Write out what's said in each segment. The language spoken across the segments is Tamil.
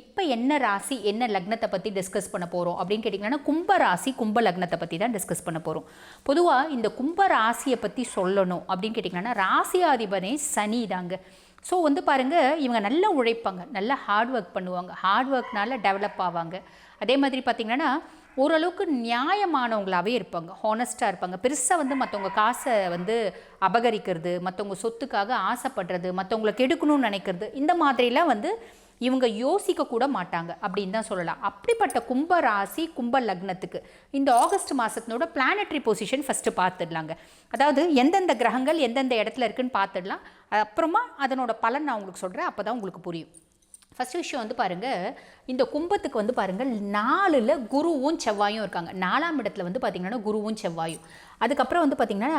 இப்போ என்ன ராசி என்ன லக்னத்தை பற்றி டிஸ்கஸ் பண்ண போகிறோம் அப்படின்னு கேட்டிங்கன்னா கும்ப ராசி கும்ப லக்னத்தை பற்றி தான் டிஸ்கஸ் பண்ண போகிறோம் பொதுவாக இந்த கும்ப ராசியை பற்றி சொல்லணும் அப்படின்னு கேட்டிங்கன்னா ராசியாதிபனே சனி தாங்க. ஸோ வந்து பாருங்கள் இவங்க நல்லா உழைப்பாங்க நல்லா ஹார்ட் ஒர்க் பண்ணுவாங்க. ஹார்ட் ஒர்க்னால டெவலப் ஆவாங்க. அதே மாதிரி பார்த்திங்கன்னா ஓரளவுக்கு நியாயமானவங்களாகவே இருப்பாங்க. ஹானஸ்ட்டாக இருப்பாங்க. பெருசாக வந்து மற்றவங்க காசை வந்து அபகரிக்கிறது மற்றவங்க சொத்துக்காக ஆசைப்படுறது மற்றவங்களை கெடுக்கணும்னு நினைக்கிறது இந்த மாதிரிலாம் வந்து இவங்க யோசிக்க கூட மாட்டாங்க அப்படின்னு தான் சொல்லலாம். அப்படிப்பட்ட கும்ப ராசி கும்ப லக்னத்துக்கு இந்த ஆகஸ்ட் மாதத்தினோட பிளானட்ரி பொசிஷன் ஃபஸ்ட்டு பார்த்துடலாங்க அதாவது எந்தெந்த கிரகங்கள் எந்தெந்த இடத்துல இருக்குன்னு பார்த்துடலாம் அப்புறமா அதனோட பலன் நான் உங்களுக்கு சொல்கிறேன் அப்போ தான் உங்களுக்கு புரியும். ஃபஸ்ட் விஷயம் வந்து பாருங்கள் இந்த கும்பத்துக்கு வந்து பாருங்கள் நாலில் குருவும் செவ்வாயும் இருக்காங்க. நாலாம் இடத்துல வந்து பார்த்திங்கன்னா குருவும் செவ்வாயும். அதுக்கப்புறம் வந்து பார்த்திங்கன்னா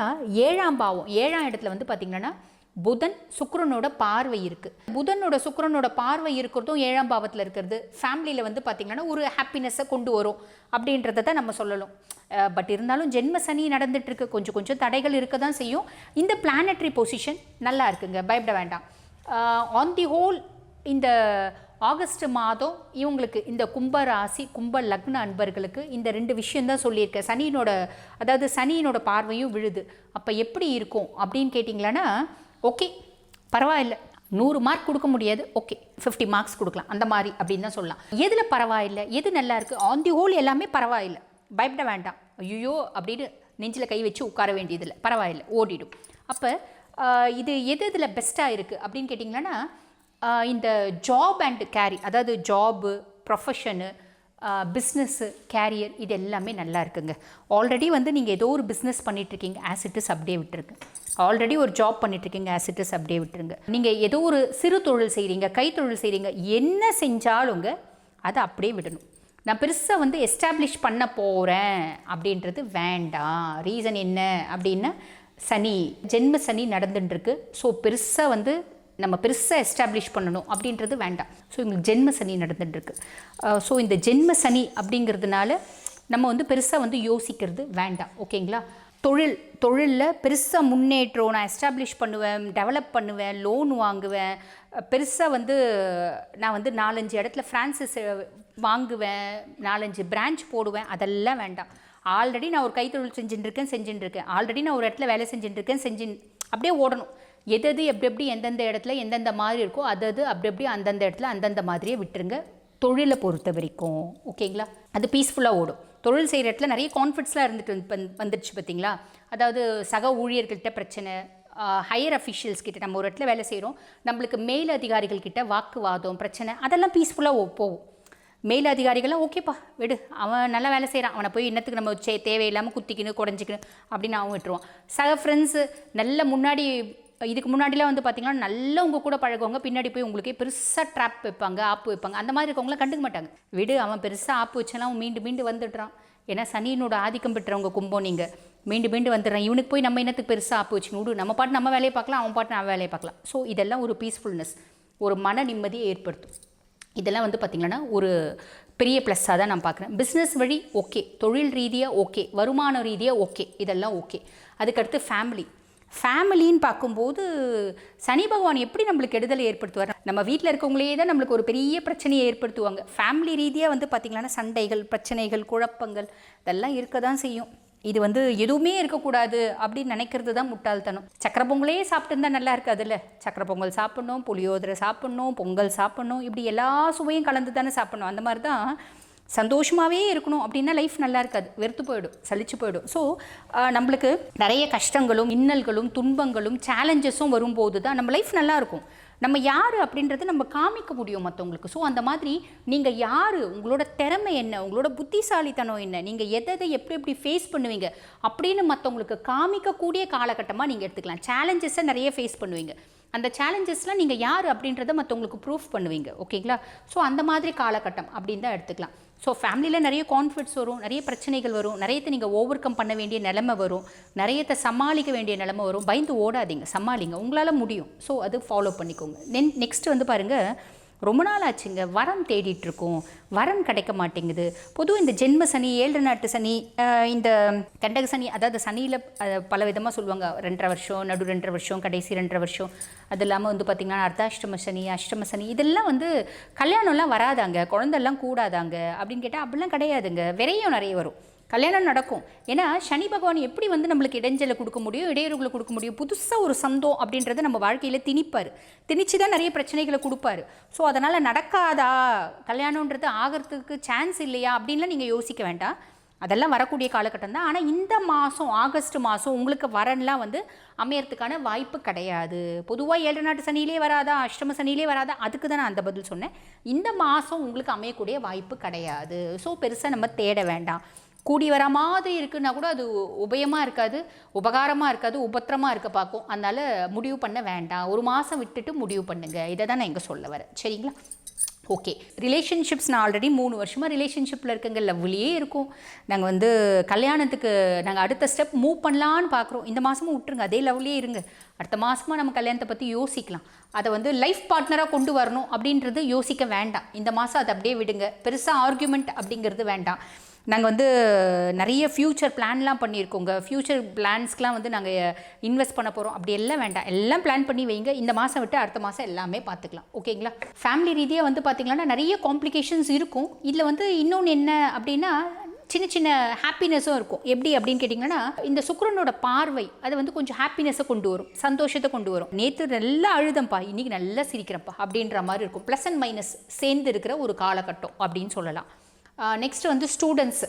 ஏழாம் பாவம். ஏழாம் இடத்துல வந்து பார்த்திங்கன்னா புதன் சுக்கரனோட பார்வை இருக்குது புதனோட சுக்கரனோட பார்வை இருக்கிறதும் ஏழாம் பாவத்தில் இருக்கிறது. ஃபேமிலியில் வந்து பார்த்திங்கன்னா ஒரு ஹாப்பினஸ்ஸை கொண்டு வரும் அப்படின்றத தான் நம்ம சொல்லலாம் பட் இருந்தாலும் ஜென்ம சனி நடந்துட்டுருக்கு கொஞ்சம் கொஞ்சம் தடைகள் இருக்க தான் செய்யும். இந்த பிளானட்ரி பொசிஷன் நல்லா இருக்குங்க. பயப்பட வேண்டாம். ஆன் தி ஹோல் இந்த ஆகஸ்ட் மாதம் இவங்களுக்கு இந்த கும்ப ராசி கும்ப லக்ன அன்பர்களுக்கு இந்த ரெண்டு விஷயந்தான் சொல்லியிருக்கேன் சனியினோட அதாவது சனியினோட பார்வையும் விழுது. அப்போ எப்படி இருக்கும் அப்படின்னு கேட்டிங்களன்னா ஓகே பரவாயில்ல. நூறு மார்க் கொடுக்க முடியாது. ஓகே ஃபிஃப்டி மார்க்ஸ் கொடுக்கலாம். அந்த மாதிரி அப்படின்னு தான் சொல்லலாம். எதில் பரவாயில்லை? எது நல்லா இருக்குது ஆன் தி ஹோல் எல்லாமே பரவாயில்லை. பயப்பட வேண்டாம். ஐயோ அப்படின்னு நெஞ்சில் கை வச்சு உட்கார வேண்டியதில்லை. பரவாயில்லை ஓடிடும். அப்போ இது எது இதில் பெஸ்ட்டாக இருக்குது அப்படின்னு கேட்டிங்கன்னா இந்த ஜாப் அண்ட் கேரி அதாவது ஜாபு ப்ரொஃபஷனு பிஸ்னஸ்ஸு கேரியர் இது எல்லாமே நல்லா இருக்குங்க. ஆல்ரெடி வந்து நீங்கள் ஏதோ ஒரு பிஸ்னஸ் பண்ணிகிட்ருக்கீங்க ஆஸ் அப்படியே விட்டுருங்க. ஆல்ரெடி ஒரு ஜாப் பண்ணிகிட்ருக்கீங்க ஆஸ் அப்படியே விட்டுருங்க. நீங்கள் ஏதோ ஒரு சிறு தொழில் செய்கிறீங்க கைத்தொழில் செய்கிறீங்க என்ன செஞ்சாலுங்க அதை அப்படியே விடணும். நான் பெருசாக வந்து எஸ்டாப்ளிஷ் பண்ண போகிறேன் அப்படின்றது வேண்டாம். ரீசன் என்ன அப்படின்னா சனி ஜென்ம சனி நடந்துட்டுருக்கு. ஸோ பெருசாக வந்து நம்ம பெருசாக எஸ்டாப்ளிஷ் பண்ணணும் அப்படின்றது வேண்டாம். ஸோ இவங்களுக்கு ஜென்ம சனி நடந்துட்டுருக்கு. Uh, ஸோ இந்த ஜென்ம சனி அப்படிங்கிறதுனால நம்ம வந்து பெருசாக வந்து யோசிக்கிறது வேண்டாம். ஓகேங்களா தொழில் தொழிலில் பெருசாக முன்னேற்றம் நான் எஸ்டாப்ளிஷ் பண்ணுவேன் டெவலப் பண்ணுவேன் லோன் வாங்குவேன். பெருசாக வந்து நான் வந்து நாலஞ்சு இடத்துல ஃப்ரான்சிஸ் வாங்குவேன் நாலஞ்சு பிரான்ச் போடுவேன். அதெல்லாம் வேண்டாம். ஆல்ரெடி நான் ஒரு கைத்தொழில் செஞ்சுட்டு இருக்கேன் செஞ்சுட்டு இருக்கேன் ஆல்ரெடி நான் ஒரு இடத்துல வேலை செஞ்சுட்டு இருக்கேன் செஞ்சு அப்படியே ஓடணும். எது எது எப்படி எப்படி எந்தெந்த இடத்துல எந்தெந்த மாதிரி இருக்கோ அது அது அப்படி எப்படி அந்தந்த இடத்துல அந்தந்த மாதிரியே விட்டுருங்க. தொழிலை பொறுத்த வரைக்கும் ஓகேங்களா? அது பீஸ்ஃபுல்லாக ஓடும். தொழில் செய்கிற இடத்துல நிறைய கான்ஃபிடன்ஸ்லாம் இருந்துட்டு வந்து- வந்துடுச்சு பார்த்தீங்களா அதாவது சக ஊழியர்கள்ட்ட பிரச்சனை ஹையர் அஃபிஷியல்ஸ் கிட்ட நம்ம ஒரு இடத்துல வேலை செய்கிறோம் நம்மளுக்கு மேல் அதிகாரிகள் கிட்ட வாக்குவாதம் பிரச்சனை அதெல்லாம் பீஸ்ஃபுல்லாக போகும். மேல் அதிகாரிகள்லாம் ஓகேப்பா விடு. அவன் நல்லா வேலை செய்கிறான் அவனை போய் இன்னத்துக்கு நம்ம சே தேவையில்லாமல் குத்திக்கணும் குடஞ்சிக்கணும் அப்படின்னு அவன் விட்டுருவான். சக ஃப்ரெண்ட்ஸு நல்ல முன்னாடி இதுக்கு முன்னாடிலாம் வந்து பார்த்தீங்கன்னா நல்லா உங்கள் கூட பழகுவாங்க பின்னாடி போய் உங்களுக்கே பெருசாக ட்ராப் வைப்பாங்க ஆப்பு வைப்பாங்க. அந்த மாதிரி இருக்கவங்களாம் கண்டுக்க மாட்டாங்க. விடு அவன் பெருசாக ஆப்பு வச்செல்லாம் அவன் மீண்டு மீண்டு வந்துடுறான். ஏன்னா சனியினோட ஆதிக்கம் பெற்றவங்க கும்பம் நீங்கள் மீண்டு மீண்டு வந்துடுறான். இவனுக்கு போய் நம்ம என்னத்துக்கு பெருசாக ஆப்பு வச்சுக்கணும்? விடு நம்ம பாட்டு நம்ம வேலையை பார்க்கலாம் அவன் பாட்டு நம்ம வேலையை பார்க்கலாம். ஸோ இதெல்லாம் ஒரு பீஸ்ஃபுல்னஸ் ஒரு மன நிம்மதியை ஏற்படுத்தும். இதெல்லாம் வந்து பார்த்திங்கன்னா ஒரு பெரிய ப்ளஸ்ஸாக தான் நான் பார்க்குறேன் பிஸ்னஸ் வழி ஓகே தொழில் ரீதியாக ஓகே வருமான ரீதியாக ஓகே இதெல்லாம் ஓகே அதுக்கடுத்து ஃபேமிலி ஃபேமிலின்னு பார்க்கும்போது சனி பகவான் எப்படி நம்மளுக்கு கெடுதலை ஏற்படுத்துவார்? நம்ம வீட்டில் இருக்கவங்களே தான் நம்மளுக்கு ஒரு பெரிய பிரச்சனையை ஏற்படுத்துவாங்க. ஃபேமிலி ரீதியாக வந்து பார்த்திங்கன்னா சண்டைகள் பிரச்சனைகள் குழப்பங்கள் இதெல்லாம் இருக்க தான் செய்யும். இது வந்து எதுவுமே இருக்கக்கூடாது அப்படின்னு நினைக்கிறது தான் முட்டாள்தனம். சக்கரை பொங்கலே சாப்பிட்டுருந்தா நல்லா இருக்காதுல்ல? சக்கரை பொங்கல் சாப்பிட்ணும் புளியோதரை சாப்பிட்ணும் பொங்கல் சாப்பிட்ணும் இப்படி எல்லா சுவையும் கலந்து தானே சாப்பிட்ணும். அந்த மாதிரி தான் சந்தோஷமாகவே இருக்கணும் அப்படின்னா லைஃப் நல்லா இருக்காது. வெறுத்து போயிடும் சலிச்சு போயிடும். ஸோ நம்மளுக்கு நிறைய கஷ்டங்களும் இன்னல்களும் துன்பங்களும் சேலஞ்சஸும் வரும்போது தான் நம்ம லைஃப் நல்லா இருக்கும். நம்ம யார் அப்படின்றத நம்ம காமிக்க முடியும் மற்றவங்களுக்கு ஸோ அந்த மாதிரி நீங்கள் யார் உங்களோட திறமை என்ன உங்களோட புத்திசாலித்தனம் என்ன நீங்கள் எதை எதை எப்படி எப்படி ஃபேஸ் பண்ணுவீங்க அப்படின்னு மற்றவங்களுக்கு காமிக்கக்கூடிய காலகட்டமாக நீங்கள் எடுத்துக்கலாம். சேலஞ்சஸை நிறைய ஃபேஸ் பண்ணுவீங்க. அந்த சேலஞ்சஸ்லாம் நீங்கள் யார் அப்படின்றத மற்றவங்களுக்கு ப்ரூஃப் பண்ணுவீங்க. ஓகேங்களா ஸோ அந்த மாதிரி காலகட்டம் அப்படின்னு தான் எடுத்துக்கலாம். ஸோ ஃபேமிலியில் நிறைய கான்ஃப்ளிக்ஸ் வரும் நிறைய பிரச்சனைகள் வரும் நிறையத்தை நீங்கள் ஓவர் கம் பண்ண வேண்டிய நிலமை வரும் நிறையத்தை சமாளிக்க வேண்டிய நிலமை வரும். பயந்து ஓடாதீங்க சமாளிங்க உங்களால் முடியும். ஸோ அது ஃபாலோ பண்ணிக்கோங்க. நென் நெக்ஸ்ட் வந்து பாருங்கள் ரொம்ப நாள் ஆச்சுங்க வரம் தேடிட்டு இருக்கோம் வரம் கிடைக்க மாட்டேங்குது. பொதுவாக இந்த ஜென்ம சனி ஏழு நாட்டு சனி இந்த கண்டக சனி அதாவது சனியில் பல விதமாக சொல்லுவாங்க. ரெண்டரை வருஷம் நடு ரெண்டரை வருஷம் கடைசி ரெண்டரை வருஷம். அது இல்லாமல் வந்து பார்த்திங்கன்னா அர்த்தாஷ்டம சனி அஷ்டம சனி இதெல்லாம் வந்து கல்யாணம்லாம் வராதாங்க. குழந்தெல்லாம் கூடாதாங்க. அப்படின்னு கேட்டால் அப்படிலாம் கிடையாதுங்க. விரையும் நிறைய வரும். கல்யாணம் நடக்கும். ஏன்னா சனி பகவான் எப்படி வந்து நம்மளுக்கு இடைஞ்சலை கொடுக்க முடியும் இடையூறுகளை கொடுக்க முடியும் புதுசாக ஒரு சந்தம் அப்படின்றத நம்ம வாழ்க்கையில் திணிப்பார். திணிச்சு தான் நிறைய பிரச்சனைகளை கொடுப்பாரு. ஸோ அதனால் நடக்காதா? கல்யாணன்றது ஆகிறதுக்கு சான்ஸ் இல்லையா? அப்படின்லாம் நீங்கள் யோசிக்க வேண்டாம். அதெல்லாம் வரக்கூடிய காலகட்டம் தான். ஆனால் இந்த மாதம் ஆகஸ்ட் மாதம் உங்களுக்கு வரன்லாம் வந்து அமையறதுக்கான வாய்ப்பு கிடையாது. பொதுவாக ஏழு நாட்டு சனியிலே வராதா? அஷ்டம சனியிலே வராதா? அதுக்கு தான் நான் அந்த பதில் சொன்னேன். இந்த மாதம் உங்களுக்கு அமையக்கூடிய வாய்ப்பு கிடையாது. ஸோ பெருசாக நம்ம தேட வேண்டாம். கூடி வர மாதிரி இருக்குன்னா கூட அது உபயமாக இருக்காது உபகாரமாக இருக்காது உபத்திரமாக இருக்க பார்க்கும். அதனால் முடிவு பண்ண வேண்டாம். ஒரு மாதம் விட்டுட்டு முடிவு பண்ணுங்க. இதை தான் நான் இங்கே சொல்ல வரேன். சரிங்களா? ஓகே. ரிலேஷன்ஷிப்ஸ் நான் ஆல்ரெடி மூணு வருஷமாக ரிலேஷன்ஷிப்பில் இருக்கங்க. லவ்லியே இருக்கும். நாங்கள் வந்து கல்யாணத்துக்கு நாங்கள் அடுத்த ஸ்டெப் மூவ் பண்ணலான்னு பார்க்குறோம். இந்த மாதமும் விட்டுருங்க. அதே லவ்லியே இருங்க. அடுத்த மாதமாக நம்ம கல்யாணத்தை பற்றி யோசிக்கலாம். அதை வந்து லைஃப் பார்ட்னராக கொண்டு வரணும் அப்படின்றது யோசிக்க வேண்டாம். இந்த மாதம் அதை அப்படியே விடுங்க. பெருசாக ஆர்கியூமெண்ட் அப்படிங்கிறது வேண்டாம். நாங்கள் வந்து நிறைய ஃப்யூச்சர் பிளான்லாம் பண்ணியிருக்கோங்க. ஃப்யூச்சர் பிளான்ஸ்க்கெலாம் வந்து நாங்கள் இன்வெஸ்ட் பண்ண போகிறோம் அப்படி எல்லாம் வேண்டாம். எல்லாம் பிளான் பண்ணி வைங்க. இந்த மாதம் விட்டு அடுத்த மாதம் எல்லாமே பார்த்துக்கலாம். ஓகேங்களா? ஃபேமிலி ரீதியாக வந்து பார்த்திங்கன்னா நிறைய காம்ப்ளிகேஷன்ஸ் இருக்கும். இதில் வந்து இன்னொன்று என்ன அப்படின்னா சின்ன சின்ன ஹாப்பினஸும் இருக்கும். எப்படி அப்படின்னு கேட்டிங்கன்னா இந்த சுக்கரனோட பார்வை அது வந்து கொஞ்சம் ஹாப்பினஸை கொண்டு வரும். சந்தோஷத்தை கொண்டு வரும். நேற்று நல்லா அழுதம்பா. இன்றைக்கி நல்லா சிரிக்கிறப்பா அப்படின்ற மாதிரி இருக்கும். ப்ளஸ் அண்ட் மைனஸ் சேர்ந்து இருக்கிற ஒரு காலகட்டம் அப்படின்னு சொல்லலாம். நெக்ஸ்ட் வந்து ஸ்டூடெண்ட்ஸ்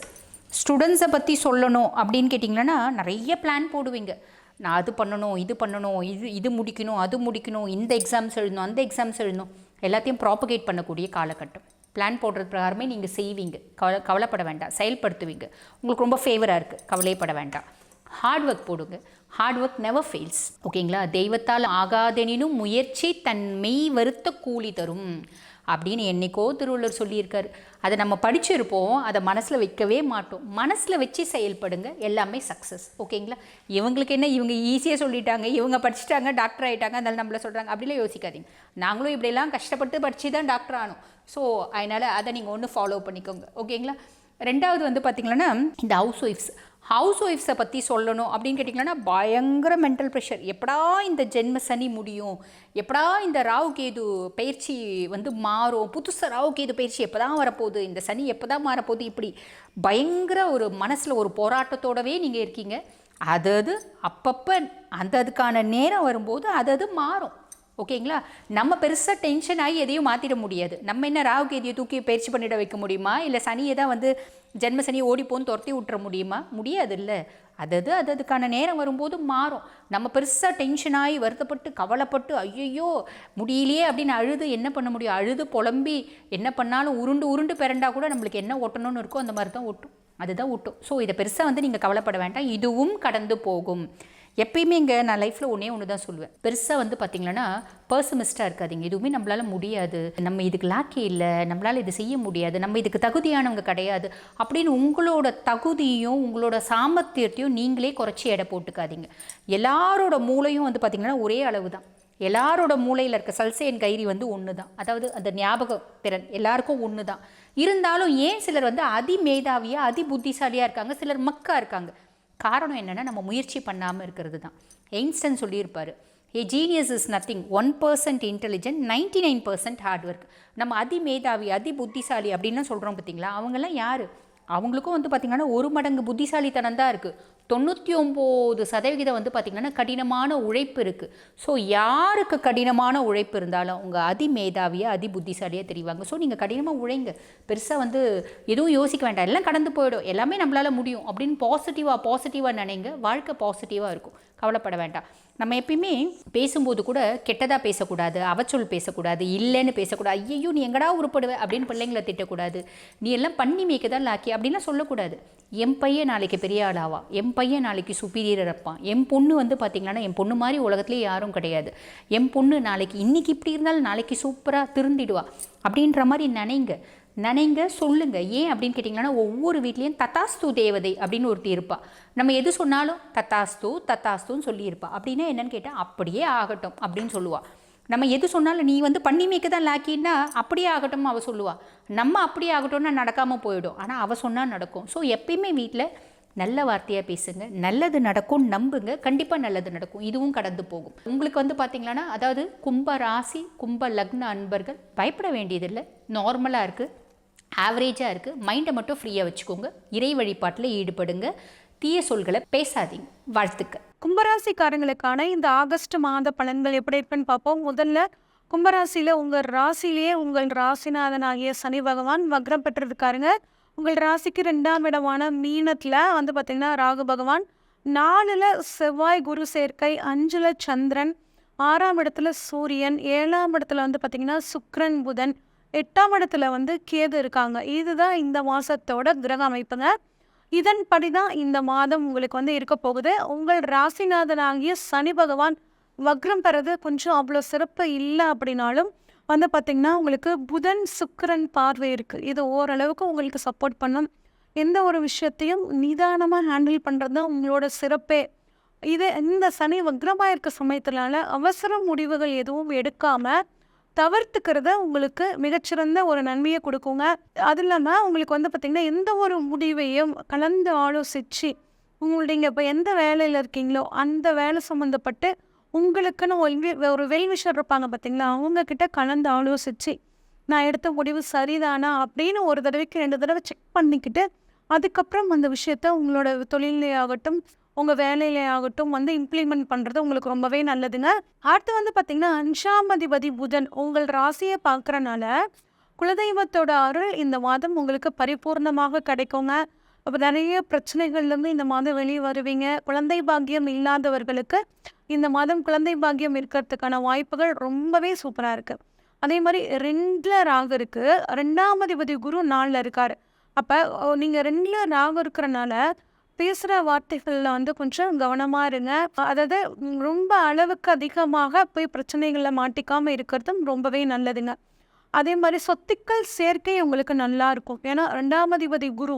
ஸ்டூடெண்ட்ஸை பற்றி சொல்லணும் அப்படின்னு கேட்டிங்கன்னா நிறைய பிளான் போடுவீங்க. நான் அது பண்ணணும் இது பண்ணணும் இது இது முடிக்கணும் அது முடிக்கணும் இந்த எக்ஸாம்ஸ் எழுதணும் அந்த எக்ஸாம்ஸ் எழுதணும். எல்லாத்தையும் ப்ராப்பகேட் பண்ணக்கூடிய காலகட்டம். பிளான் போடுறது பிரகாரமே நீங்கள் செய்வீங்க. கவலை கவலைப்பட வேண்டாம். செயல்படுத்துவீங்க. உங்களுக்கு ரொம்ப ஃபேவராக இருக்குது கவலைப்பட வேண்டாம். ஹார்ட் ஒர்க் போடுங்க. ஹார்ட் ஒர்க் நெவர் ஃபெயில்ஸ் ஓகேங்களா தெய்வத்தால் ஆகாதெனினும் முயற்சி தன் மெய் வருத்த கூலி தரும். அப்படின்னு என்னைக்கோ திருவள்ளுவர் சொல்லியிருக்காரு. அதை நம்ம படிச்சிருப்போம் அதை மனசில் வைக்கவே மாட்டோம். மனசில் வச்சு செயல்படுங்க எல்லாமே சக்ஸஸ் ஓகேங்களா? இவங்களுக்கு என்ன இவங்க ஈஸியாக சொல்லிட்டாங்க இவங்க படிச்சுட்டாங்க டாக்டர் ஆகிட்டாங்க அதனால் நம்மள சொல்கிறாங்க அப்படிலாம் யோசிக்காதீங்க. நாங்களும் இப்படியெல்லாம் கஷ்டப்பட்டு படித்து தான் டாக்டர் ஆனோம் ஸோ அதனால் அதை நீங்கள் ஒன்று ஃபாலோ பண்ணிக்கோங்க. ஓகேங்களா? ரெண்டாவது வந்து பார்த்திங்கன்னா இந்த ஹவுஸ் ஒய்ஃப்ஸ் ஹவுஸ் ஒய்ஃப்ஸை பற்றி சொல்லணும் அப்படின்னு கேட்டிங்கன்னா பயங்கர மென்டல் ப்ரெஷர் எப்படா இந்த ஜென்ம சனி முடியும்? எப்படா இந்த ராவு கேது பயிற்சி வந்து மாறும்? புதுசாக ராவு கேது பயிற்சி எப்போ தான் வரப்போகுது? இந்த சனி எப்போ தான் மாறப்போகுது? இப்படி பயங்கர ஒரு மனசில் ஒரு போராட்டத்தோடவே நீங்கள் இருக்கீங்க. அது அது அப்பப்போ அந்த அதுக்கான நேரம் வரும்போது அது அது மாறும். ஓகேங்களா? நம்ம பெருசாக டென்ஷன் ஆகி எதையும் மாற்றிட முடியாது. நம்ம என்ன ராகு கேதியை தூக்கி பயிற்சி பண்ணிட வைக்க முடியுமா? இல்லை சனியை தான் வந்து ஜென்மசனி ஓடிப்போன்னு துரத்தி விட்டுற முடியுமா? முடியாது இல்லை அதது அது அதுக்கான நேரம் வரும்போது மாறும். நம்ம பெருசாக டென்ஷன் ஆகி வருத்தப்பட்டு கவலைப்பட்டு ஐயையோ முடியலையே அப்படின்னு அழுது என்ன பண்ண முடியும்? அழுது புலம்பி என்ன பண்ணாலும் உருண்டு உருண்டு பிறண்டா கூட நம்மளுக்கு என்ன ஒட்டணும்னு இருக்கோ அந்த மாதிரி தான் ஒட்டும் அதுதான் ஒட்டும் ஸோ இதை பெருசாக வந்து நீங்கள் கவலைப்பட வேண்டாம். இதுவும் கடந்து போகும். எப்பயுமே இங்கே நான் லைஃப்பில் ஒன்றே ஒன்று தான் சொல்லுவேன். பெருசாக வந்து பார்த்தீங்கன்னா பர்சமிஸ்டாக இருக்காதீங்க. எதுவுமே நம்மளால் முடியாது. நம்ம இதுக்கு லாக்கி இல்லை. நம்மளால் இது செய்ய முடியாது. நம்ம இதுக்கு தகுதியானவங்க கிடையாது. அப்படின்னு உங்களோட தகுதியும் உங்களோட சாமர்த்தியத்தையும் நீங்களே குறைச்சி எடை போட்டுக்காதீங்க. எல்லாரோட மூளையும் வந்து பார்த்திங்கன்னா ஒரே அளவு தான் எல்லாரோட மூளையில் இருக்க சல்சேன் கைரி வந்து ஒன்று தான் அதாவது அந்த ஞாபக திறன் எல்லாருக்கும் ஒன்று தான் இருந்தாலும் ஏன் சிலர் வந்து அதி மேதாவியாக அதி புத்திசாலியாக இருக்காங்க சிலர் மக்கா இருக்காங்க. காரணம் என்னென்னா நம்ம முயற்சி பண்ணாமல் இருக்கிறது தான் எயின்ஸ்டன் சொல்லியிருப்பார் a genius is nothing one percent intelligent ninety nine percent hard work நம்ம அதி மேதாவி அதி புத்திசாலி அப்படின்னு சொல்கிறோம் பார்த்தீங்களா அவங்கெல்லாம் யார்? அவங்களுக்கும் வந்து பார்த்திங்கன்னா ஒரு மடங்கு புத்திசாலித்தனம் தான் இருக்குது தொண்ணூற்றி ஒம்பது சதவிகிதம் வந்து பார்த்திங்கன்னா கடினமான உழைப்பு இருக்குது ஸோ யாருக்கு கடினமான உழைப்பு இருந்தாலும் உங்கள் அதி மேதாவியாக அதி புத்திசாலியாக தெரிவாங்க. ஸோ நீங்கள் கடினமாக உழைங்க. பெருசாக வந்து எதுவும் யோசிக்க வேண்டாம். எல்லாம் கடந்து போயிடும். எல்லாமே நம்மளால் முடியும் அப்படின்னு பாசிட்டிவாக பாசிட்டிவாக நினைங்க. வாழ்க்கை பாசிட்டிவாக இருக்கும். கவலைப்பட வேண்டாம். நம்ம எப்பயுமே பேசும்போது கூட கெட்டதாக பேசக்கூடாது அவச்சொல் பேசக்கூடாது இல்லைன்னு பேசக்கூடாது ஐயோ நீ எங்கடா உருப்படுவ அப்படின்னு பிள்ளைங்களை திட்டக்கூடாது. நீ எல்லாம் பண்ணி மேய்க்க தான் லாக்கி அப்படின்லாம் சொல்லக்கூடாது. என் பையன் நாளைக்கு பெரிய ஆளாவா என் பையன் நாளைக்கு சுப்பீரியர் இருப்பான். என் பொண்ணு வந்து பார்த்திங்கன்னா என் பொண்ணு மாதிரி உலகத்துலேயே யாரும் கிடையாது. என் பொண்ணு நாளைக்கு இன்றைக்கி இப்படி இருந்தாலும் நாளைக்கு சூப்பராக திருந்திடுவா. அப்படின்ற மாதிரி நினைங்க. நினைங்க சொல்லுங்க. ஏன் அப்படின்னு கேட்டிங்கன்னா ஒவ்வொரு வீட்லேயும் தத்தாஸ்து தேவதை அப்படின்னு ஒருத்தி இருப்பா. நம்ம எது சொன்னாலும் தத்தாஸ்து தத்தாஸ்துன்னு சொல்லியிருப்பா. அப்படின்னா என்னன்னு கேட்டால் அப்படியே ஆகட்டும் அப்படின்னு சொல்லுவா. நம்ம எது சொன்னாலும் நீ வந்து பண்ணி மேய்க்க தான் லாக்கின்னா அப்படியே ஆகட்டும் அவள் சொல்லுவாள் நம்ம அப்படியே ஆகட்டும்னா நடக்காமல் போயிடும். ஆனால் அவள் சொன்னால் நடக்கும். ஸோ எப்பயுமே வீட்டில் நல்ல வார்த்தையாக பேசுங்க. நல்லது நடக்கும் நம்புங்க. கண்டிப்பாக நல்லது நடக்கும். இதுவும் கடந்து போகும். உங்களுக்கு வந்து பார்த்தீங்கன்னா அதாவது கும்ப ராசி கும்ப லக்ன அன்பர்கள் பயப்பட வேண்டியதில்லை. நார்மலாக இருக்குது ஆவரேஜாக இருக்குது மைண்டை மட்டும் ஃப்ரீயாக வச்சுக்கோங்க. இறை வழிபாட்டில் ஈடுபடுங்க. தீய சொல்களை பேசாதீங்க. வாழ்த்துக்கள். கும்பராசிக்காரங்களுக்கான இந்த ஆகஸ்ட் மாத பலன்கள் எப்படி இருக்குன்னு பார்ப்போம். முதல்ல கும்பராசியில் உங்கள் ராசியிலேயே உங்கள் ராசிநாதன் ஆகிய சனி பகவான் வக்ரம் பெற்றிருக்காருங்க உங்கள் ராசிக்கு ரெண்டாம் இடமான மீனத்தில் வந்து பார்த்தீங்கன்னா ராகு பகவான் நாலில் செவ்வாய் குரு சேர்க்கை அஞ்சில் சந்திரன் ஆறாம் இடத்துல சூரியன் ஏழாம் இடத்துல வந்து பார்த்திங்கன்னா சுக்ரன் புதன். எட்டாம் இடத்துல வந்து கேது இருக்காங்க. இதுதான் இந்த மாதத்தோட கிரக அமைப்புங்க. இதன்படி தான் இந்த மாதம் உங்களுக்கு வந்து இருக்க போகுது. உங்கள் ராசிநாதனாகிய சனி பகவான் வக்ரம் பெறது கொஞ்சம் அவ்வளோ சிறப்பு இல்லை அப்படின்னாலும் வந்து பார்த்திங்கன்னா உங்களுக்கு புதன் சுக்கரன் பார்வை இருக்குது இது ஓரளவுக்கு உங்களுக்கு சப்போர்ட் பண்ணும். எந்த ஒரு விஷயத்தையும் நிதானமாக ஹேண்டில் பண்ணுறது தான் உங்களோட சிறப்பே. இது இந்த சனி வக்ரமாக இருக்க சமயத்தினால அவசர முடிவுகள் எதுவும் எடுக்காமல் தவிர்த்துக்கிறத உங்களுக்கு மிகச்சிறந்த ஒரு நன்மையை கொடுக்குங்க. அது இல்லாமல் உங்களுக்கு வந்து பார்த்திங்கன்னா எந்த ஒரு முடிவையும் கலந்து ஆலோசித்து உங்களுடைய இப்போ எந்த வேலையில் இருக்கீங்களோ அந்த வேலை சம்மந்தப்பட்டு உங்களுக்குன்னு ஒரு ஒரு வெல்விஷர் இருப்பாங்க பார்த்தீங்களா அவங்கக்கிட்ட கலந்து ஆலோசித்து நான் எடுத்த முடிவு சரிதானா? அப்படின்னு ஒரு தடவைக்கு ரெண்டு தடவை செக் பண்ணிக்கிட்டு அதுக்கப்புறம் அந்த விஷயத்த உங்களோட தொழிலே ஆகட்டும் உங்கள் வேலையிலே ஆகட்டும் வந்து இம்ப்ளிமெண்ட் பண்ணுறது உங்களுக்கு ரொம்பவே நல்லதுங்க. அடுத்து வந்து பார்த்திங்கன்னா அஞ்சாம் அதிபதி புதன் உங்கள் ராசியை பார்க்குறனால குலதெய்வத்தோட அருள் இந்த மாதம் உங்களுக்கு பரிபூர்ணமாக கிடைக்குங்க. அப்போ நிறைய பிரச்சனைகள்லேருந்து இந்த மாதம் வெளியே வருவீங்க. குழந்தை பாக்கியம் இல்லாதவர்களுக்கு இந்த மாதம் குழந்தை பாக்கியம் இருக்கிறதுக்கான வாய்ப்புகள் ரொம்பவே சூப்பராக இருக்குது அதே மாதிரி ரெண்டில் ராகு இருக்குது ரெண்டாம் அதிபதி குரு நாளில் இருக்கார். அப்போ நீங்கள் ரெண்டில் ராகு இருக்கிறனால பேசுகிற வார்த்தைகளில் வந்து கொஞ்சம் கவனமாக இருங்க. அதாவது ரொம்ப அளவுக்கு அதிகமாக போய் பிரச்சனைகளில் மாட்டிக்காமல் இருக்கிறதும் ரொம்பவே நல்லதுங்க. அதே மாதிரி சொத்துக்கள் சேர்க்கை உங்களுக்கு நல்லா இருக்கும். ஏன்னா ரெண்டாம் அதிபதி குரு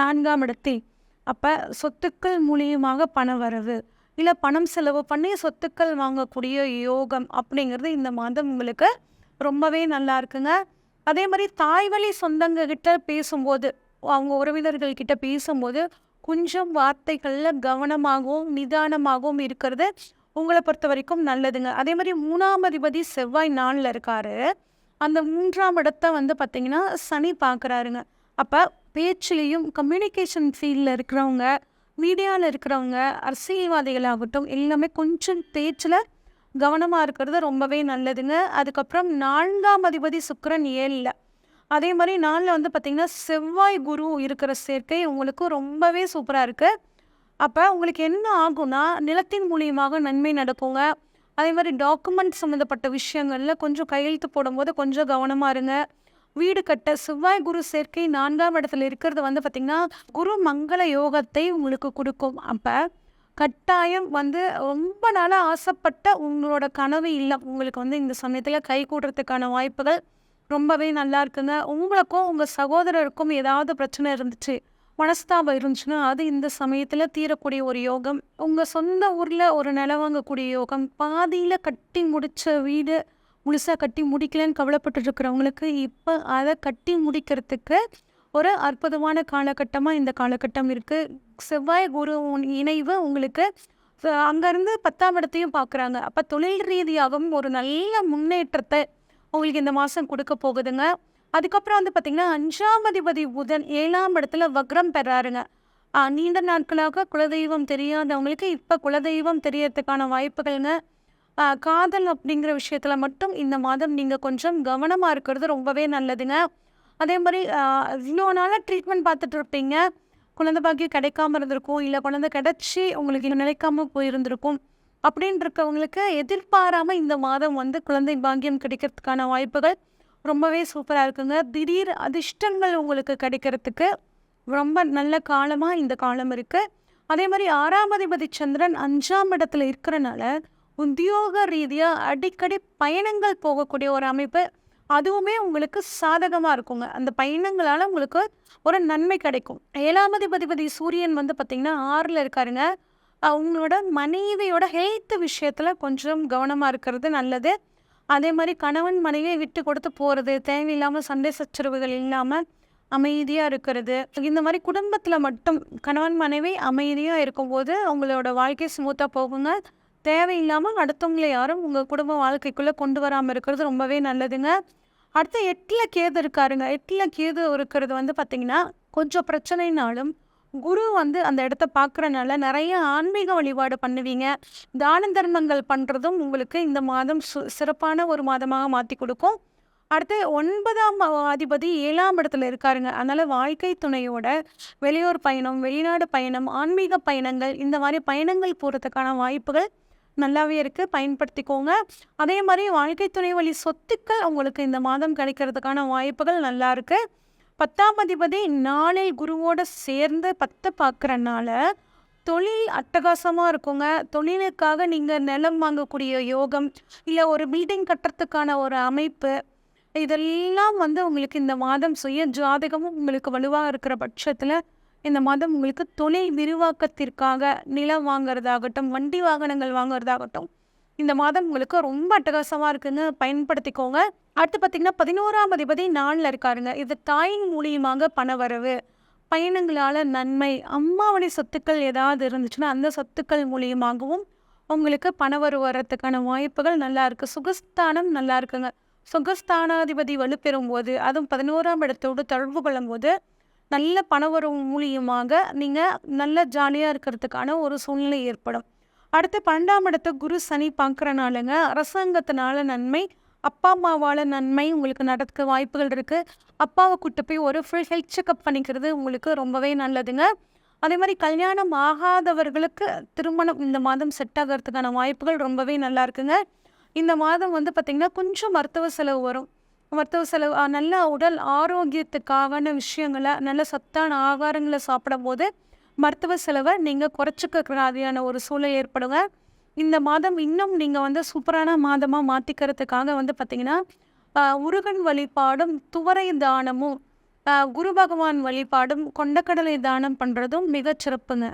நான்காம் இடத்தில் அப்போ சொத்துக்கள் மூலியமாக பண வரவு இல்லை பணம் செலவு பண்ணி சொத்துக்கள் வாங்கக்கூடிய யோகம் அப்படிங்கிறது இந்த மாதம் உங்களுக்கு ரொம்பவே நல்லா இருக்குங்க. அதே மாதிரி தாய்வழி சொந்தங்கக்கிட்ட பேசும்போது அவங்க உறவினர்கள்கிட்ட பேசும்போது கொஞ்சம் வார்த்தைகளில் கவனமாகவும் நிதானமாகவும் இருக்கிறது உங்களை பொறுத்த வரைக்கும் நல்லதுங்க. அதே மாதிரி மூணாம் அதிபதி செவ்வாய் நாளில் இருக்காரு. அந்த மூன்றாம் இடத்த வந்து பார்த்தீங்கன்னா சனி பார்க்குறாருங்க அப்போ பேச்சிலையும் கம்யூனிகேஷன் ஃபீல்டில் இருக்கிறவங்க மீடியாவில் இருக்கிறவங்க அரசியல்வாதிகளாகட்டும் எல்லாமே கொஞ்சம் பேச்சில் கவனமாக இருக்கிறது ரொம்பவே நல்லதுங்க. அதுக்கப்புறம் நான்காம் அதிபதி சுக்கரன் ஏழில். அதே மாதிரி நாளில் வந்து பார்த்திங்கன்னா செவ்வாய் குரு இருக்கிற சேர்க்கை உங்களுக்கு ரொம்பவே சூப்பராக இருக்குது அப்போ உங்களுக்கு என்ன ஆகும்னா நிலத்தின் மூலியமாக நன்மை நடக்குங்க. அதே மாதிரி டாக்குமெண்ட் சம்மந்தப்பட்ட விஷயங்களில் கொஞ்சம் கையெழுத்து போடும்போது கொஞ்சம் கவனமாக இருங்க. வீடு கட்ட செவ்வாய் குரு சேர்க்கை நான்காம் இடத்துல இருக்கிறது வந்து பார்த்திங்கன்னா குரு மங்கள யோகத்தை உங்களுக்கு கொடுக்கும். அப்போ கட்டாயம் வந்து ரொம்ப நாளாக ஆசைப்பட்ட உங்களோட கனவு இல்லை. உங்களுக்கு வந்து இந்த சமயத்தில் கை கூடுறதுக்கான வாய்ப்புகள் ரொம்பவே நல்லா இருக்குங்க. உங்களுக்கும் உங்கள் சகோதரருக்கும் ஏதாவது பிரச்சனை இருந்துச்சு மனஸ்தாபம் இருந்துச்சுன்னா அது இந்த சமயத்தில் தீரக்கூடிய ஒரு யோகம். உங்கள் சொந்த ஊரில் ஒரு நிலம் வாங்கக்கூடிய யோகம். பாதியில் கட்டி முடித்த வீடு முழுசாக கட்டி முடிக்கலன்னு கவலைப்பட்டு இருக்கிறவங்களுக்கு இப்போ அதை கட்டி முடிக்கிறதுக்கு ஒரு அற்புதமான காலகட்டமாக இந்த காலகட்டம் இருக்குது செவ்வாய் குரு இணைவு உங்களுக்கு அங்கேருந்து பத்தாம் இடத்தையும் பார்க்குறாங்க அப்போ தொழில் ரீதியாகவும் ஒரு நல்ல முன்னேற்றத்தை உங்களுக்கு இந்த மாதம் கொடுக்க போகுதுங்க. அதுக்கப்புறம் வந்து பார்த்திங்கன்னா அஞ்சாம் அதிபதி புதன் ஏழாம் இடத்துல வக்ரம் பெறாருங்க. நீண்ட நாட்களாக குலதெய்வம் தெரியாதவங்களுக்கு இப்போ குலதெய்வம் தெரியறதுக்கான வாய்ப்புகள்ங்க. காதல் அப்படிங்கிற விஷயத்தில் மட்டும் இந்த மாதம் நீங்கள் கொஞ்சம் கவனமாக இருக்கிறது ரொம்பவே நல்லதுங்க. அதே மாதிரி இவ்வளோ நாளாக ட்ரீட்மெண்ட் பார்த்துட்டு இருப்பீங்க. குழந்தை பாக்கியம் கிடைக்காம இருந்திருக்கும். இல்லை குழந்தை கிடச்சி உங்களுக்கு இன்னும் போயிருந்திருக்கும். அப்படின்னு இருக்கவங்களுக்கு எதிர்பாராமல் இந்த மாதம் வந்து குழந்தை பாக்கியம் கிடைக்கிறதுக்கான வாய்ப்புகள் ரொம்பவே சூப்பராக இருக்குங்க. திடீர் அதிர்ஷ்டங்கள் உங்களுக்கு கிடைக்கிறதுக்கு ரொம்ப நல்ல காலமாக இந்த காலம் இருக்குது அதே மாதிரி ஆறாம் அதிபதி சந்திரன் அஞ்சாம் இடத்துல இருக்கிறனால உத்தியோக ரீதியாக அடிக்கடி பயணங்கள் போகக்கூடிய ஒரு அமைப்பு அதுவுமே உங்களுக்கு சாதகமாக இருக்குங்க. அந்த பயணங்களால் உங்களுக்கு ஒரு நன்மை கிடைக்கும். ஏழாம் அதிபதிபதி சூரியன் வந்து பார்த்திங்கன்னா ஆறில் இருக்காருங்க. அவங்களோட மனைவியோட ஹெல்த் விஷயத்தில் கொஞ்சம் கவனமாக இருக்கிறது நல்லது. அதே மாதிரி கணவன் மனைவியை விட்டு கொடுத்து போகிறது தேவையில்லாமல் சண்டை சச்சரவுகள் இல்லாமல் அமைதியாக இருக்கிறது. இந்த மாதிரி குடும்பத்தில் மட்டும் கணவன் மனைவி அமைதியாக இருக்கும்போது அவங்களோட வாழ்க்கை ஸ்மூத்தாக போகுங்க. தேவையில்லாமல் அடுத்தவங்களை யாரும் உங்கள் குடும்ப வாழ்க்கைக்குள்ளே கொண்டு வராமல் இருக்கிறது ரொம்பவே நல்லதுங்க. அடுத்து எட்டில் கேது இருக்காருங்க. எட்டில் கேது இருக்கிறது வந்து பார்த்திங்கன்னா கொஞ்சம் பிரச்சனைனாலும் குரு வந்து அந்த இடத்த பார்க்குறனால நிறைய ஆன்மீக வழிபாடு பண்ணுவீங்க. தான தர்மங்கள் பண்ணுறதும் உங்களுக்கு இந்த மாதம் சு சிறப்பான ஒரு மாதமாக மாற்றி கொடுக்கும். அடுத்து ஒன்பதாம் அதிபதி ஏழாம் இடத்துல இருக்காருங்க. அதனால் வாழ்க்கை துணையோட வெளியூர் பயணம் வெளிநாடு பயணம் ஆன்மீக பயணங்கள் இந்த மாதிரி பயணங்கள் போகிறதுக்கான வாய்ப்புகள் நல்லாவே இருக்குது பயன்படுத்திக்கோங்க. அதே மாதிரி வாழ்க்கை துணை வழி சொத்துக்கள் உங்களுக்கு இந்த மாதம் கிடைக்கிறதுக்கான வாய்ப்புகள் நல்லா இருக்குது பத்தாம் அதிபதி நாளில் குருவோட சேர்ந்து பத்தை பார்க்குறனால தொழில் அட்டகாசமாக இருக்குங்க. தொழிலுக்காக நீங்கள் நிலம் வாங்கக்கூடிய யோகம் இல்லை ஒரு பில்டிங் கட்டுறதுக்கான ஒரு அமைப்பு இதெல்லாம் வந்து உங்களுக்கு இந்த மாதம் சுய ஜாதகமும் உங்களுக்கு வலுவாக இருக்கிற பட்சத்தில் இந்த மாதம் உங்களுக்கு தொழில் விரிவாக்கத்திற்காக நிலம் வாங்குறதாகட்டும் வண்டி வாகனங்கள் வாங்குறதாகட்டும் இந்த மாதம் உங்களுக்கு ரொம்ப அட்டகாசமாக இருக்குங்க பயன்படுத்திக்கோங்க. அடுத்து பார்த்திங்கன்னா பதினோராம் அதிபதி நாளில் இருக்காருங்க. இது தாயின் மூலியமாக பணவரவு பயணங்களால் நன்மை அம்மாவுடைய சொத்துக்கள் ஏதாவது இருந்துச்சுன்னா அந்த சொத்துக்கள் மூலியமாகவும் உங்களுக்கு பணவரவு வர்றதுக்கான வாய்ப்புகள் நல்லா இருக்குது சுகஸ்தானம் நல்லா இருக்குங்க. சுகஸ்தானாதிபதி வலுப்பெறும் போது அதுவும் பதினோராம் இடத்தோடு தொடர்பு கொள்ளும்போது நல்ல பணவரவு மூலியமாக நீங்கள் நல்ல ஜாலியாக இருக்கிறதுக்கான ஒரு சூழ்நிலை ஏற்படும். அடுத்து பன்னெண்டாம் இடத்தை குரு சனி பார்க்குறனாலங்க அரசாங்கத்தினால நன்மை அப்பா அம்மாவால் நன்மை உங்களுக்கு நடக்க வாய்ப்புகள் இருக்குது அப்பாவை கூட்டு போய் ஒரு ஃபுல் ஹெல்த் செக்அப் பண்ணிக்கிறது உங்களுக்கு ரொம்பவே நல்லதுங்க. அதே மாதிரி கல்யாணம் ஆகாதவர்களுக்கு திருமணம் இந்த மாதம் செட் ஆகிறதுக்கான வாய்ப்புகள் ரொம்பவே நல்லா இருக்குங்க. இந்த மாதம் வந்து பார்த்திங்கன்னா கொஞ்சம் மருத்துவ செலவு வரும். மருத்துவ செலவு நல்ல உடல் ஆரோக்கியத்துக்கான விஷயங்களை நல்ல சத்தான ஆகாரங்களை சாப்பிடும்போது மருத்துவ செலவை நீங்கள் குறைச்சிக்க மாதிரியான ஒரு சூழல் ஏற்படுங்க. இந்த மாதம் இன்னும் நீங்கள் வந்து சூப்பரான மாதமாக மாற்றிக்கிறதுக்காக வந்து பார்த்திங்கன்னா முருகன் வழிபாடும் துவரை தானமும் குரு பகவான் வழிபாடும் கொண்டக்கடலை தானம் பண்ணுறதும் மிகச்சிறப்புங்க.